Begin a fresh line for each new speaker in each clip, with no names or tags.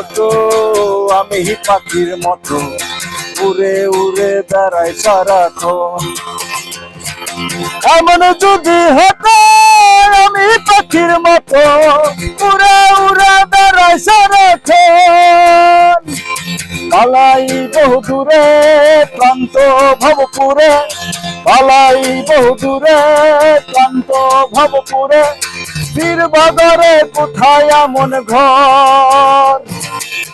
হতো আমি পাখির মতো, উড়ে উড়ে বেড়াই সারাক্ষণ। এমন যদি হতো, আমি পাখির মতো, উড়ে উড়ে বেড়াই সারাক্ষণ। পালাই বহু দূরে প্রান্ত ভবপুরে, পালাই বহু দূরে প্রান্ত ভবপুরে বীর বাদরে কোথায় এমন ঘর?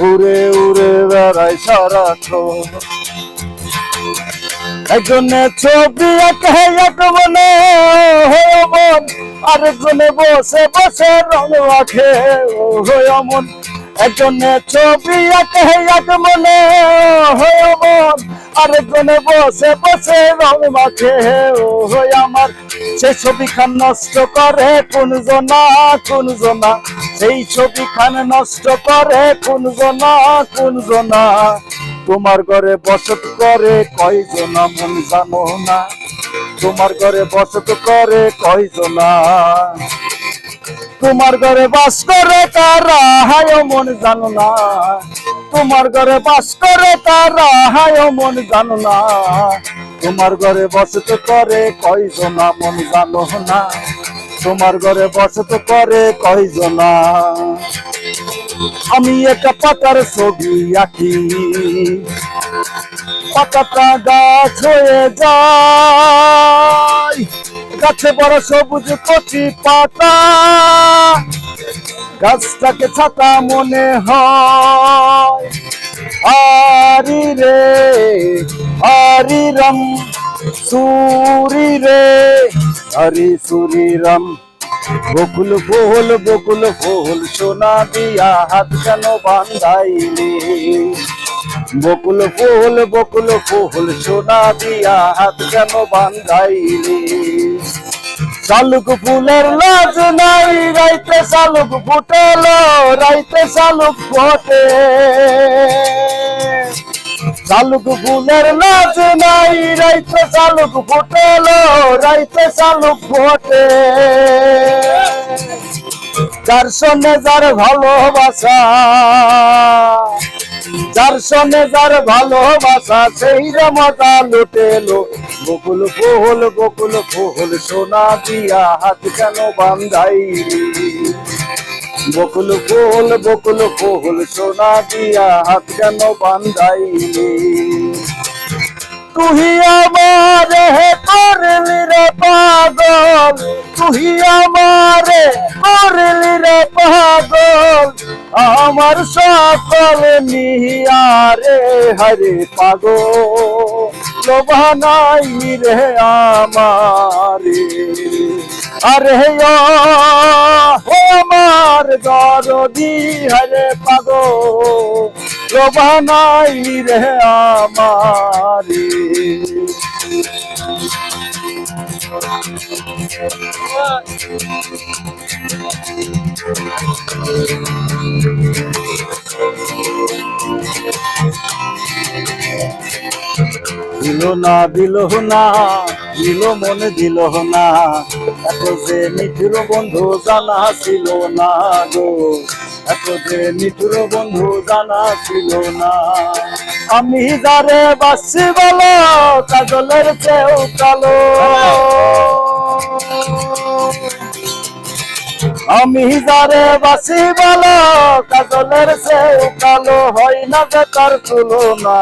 উড়ে উড়ে বেড়াই সারাক্ষণ। একজনে ছবি একে এক মনে মন আরেকজনে বসে বসে রং আখে হয়ে মন একজনে ছবি একে এক মনে হয়ে মন আরেকজনে বসে বসে রং মাখে হয়ে আমার। সেই ছবি খান নষ্ট করে কোন জনা কোন জনা সেই ছবি খান নষ্ট করে কোন জনা কোন জনা তোমার ঘরে বসত করে কয়জনা মন জানো না। তোমার ঘরে বসত করে কয়জনা। তোমার ঘরে বাস করে তারা হায় মন জানো না। তোমার ঘরে বাস করে তারা, হায় মন জানো না। তোমার ঘরে বসত করে কয়জনা মন জানো না। তোমার ঘরে বসত করে কয়জনা আমি একটা পাতার ছবি আঁকি। পাতাটা গাছ হয়ে যায়। গাছে বড় সবুজ কচি পাতা। গাছটাকে ছাতা মনে হয়। আরি রে হরি রম, সুরি রে হরি সুরি রম। বকুল ফুল বকুল ফুল সোনা দিয়া হাত কেন বান্ধাইলি? বকুল ফুল বকুল ফুল সোনা দিয়া হাত কেন বান্ধাইলি? শালুক ফুলের লাজ নাই, রাইতে শালুক ফুটেলো, রাইতে শালুক ফোটে শালুক ফুলের লাজ নাই, রাইতে শালুক ফুটেলো, রাইতে শালুক ফোটে সঙ্গে যার ভালোবাসা যার যার ভালোবাসা, সেই রমতা লুটেলো বকুল ফুল বকুল ফুল সোনা দিয়া হাত কেন বান্ধাই বকুল ফুল বকুল ফুল সোনা দিয়া হাত কেন বান্ধাইলি? তুহি আমারে করলি রে পাগল তুহি আমারে করলি রে পাগল। আমার সকল নিহারে হরে পাগল লোভানাই রে আমারে। আরে ও আমার গরদি হরে পাগল। লোভানাই রে আমারে। দিল না দিল না, দিল মনে দিল না। এত যে নিঠুর বন্ধু জানা ছিল না গো। এত যে নিঠুর বন্ধু জানা ছিল না। আমি যারে বাসি বলো, কাজলের চেয়েও কালো। আমি যারে বাসি বলো, কাজলের চেয়েও কালো, হয় না যে তার তুলনা।